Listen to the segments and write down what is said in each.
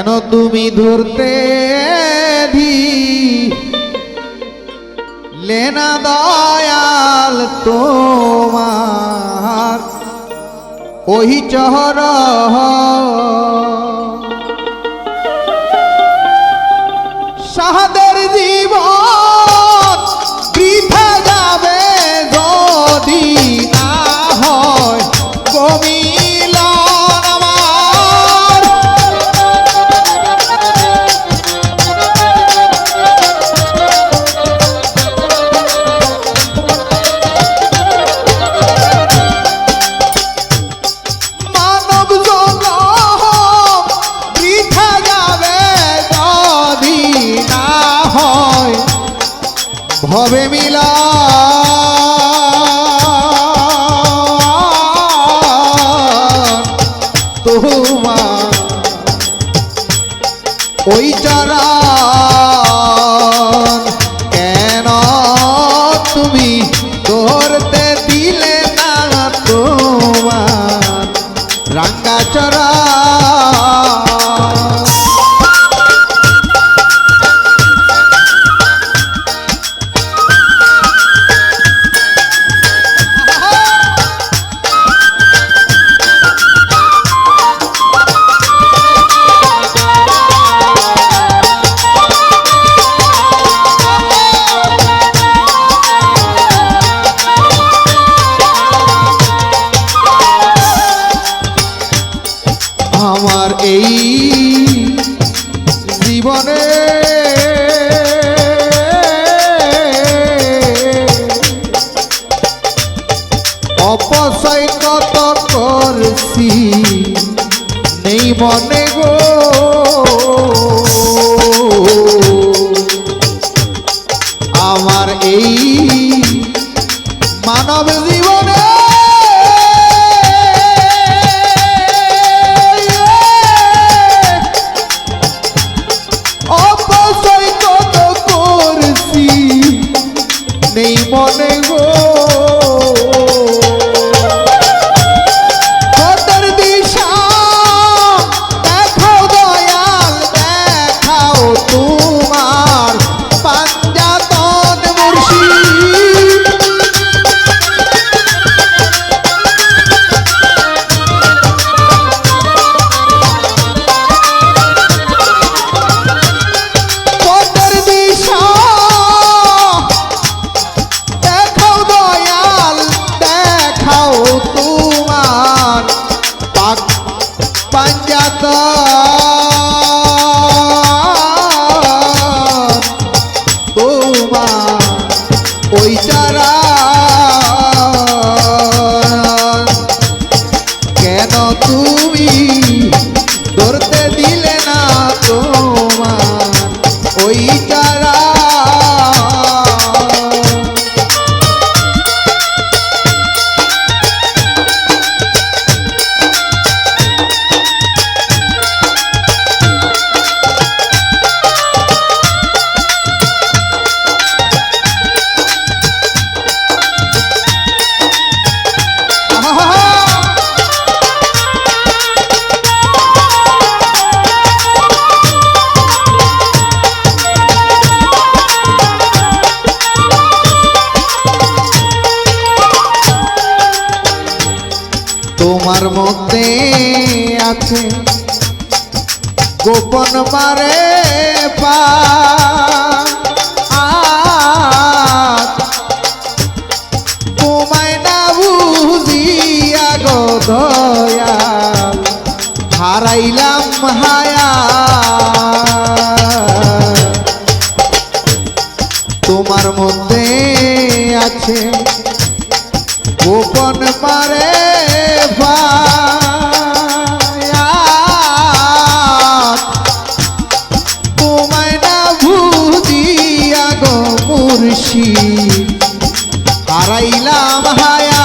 কেন তুমি ধরতে ধি লেনা দয়াল তোমার ওই চহর ভবে মিলা তোমার ওই চরণ আমার এই মানব জীবনে। অপচয় কত করছি নেই মনে গো। ধরতে দিলে না তোমার তোমার মধ্যে আছে গোপন মারে পা না বুঝিয়া গো হারাইলাম হায়া তোমার মধ্যে আছে গোপন ভায়াত। তোমায় না ভুদিয়া গো মুর্শি হারাইলাম হায়া।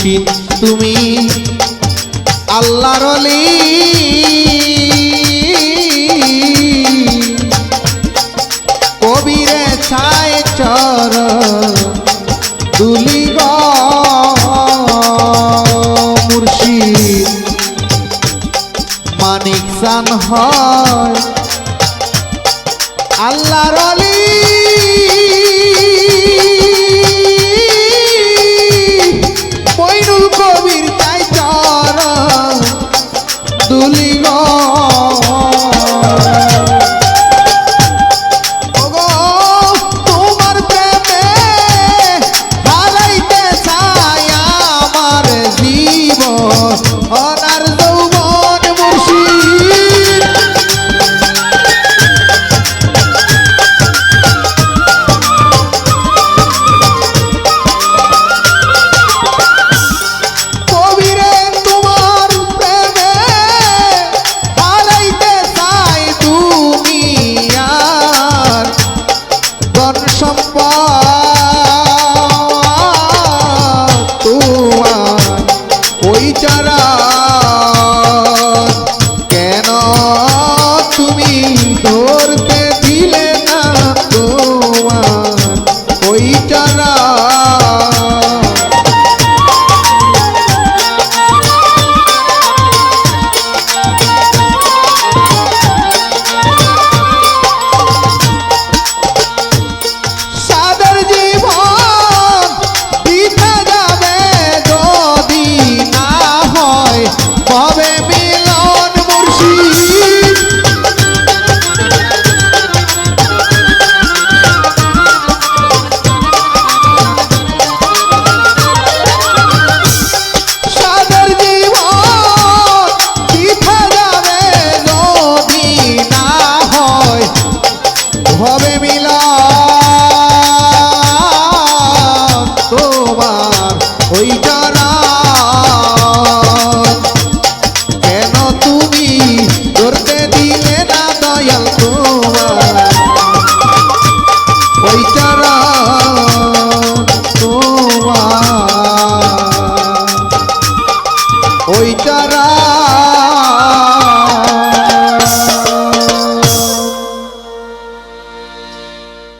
কেন তুমি hoy ya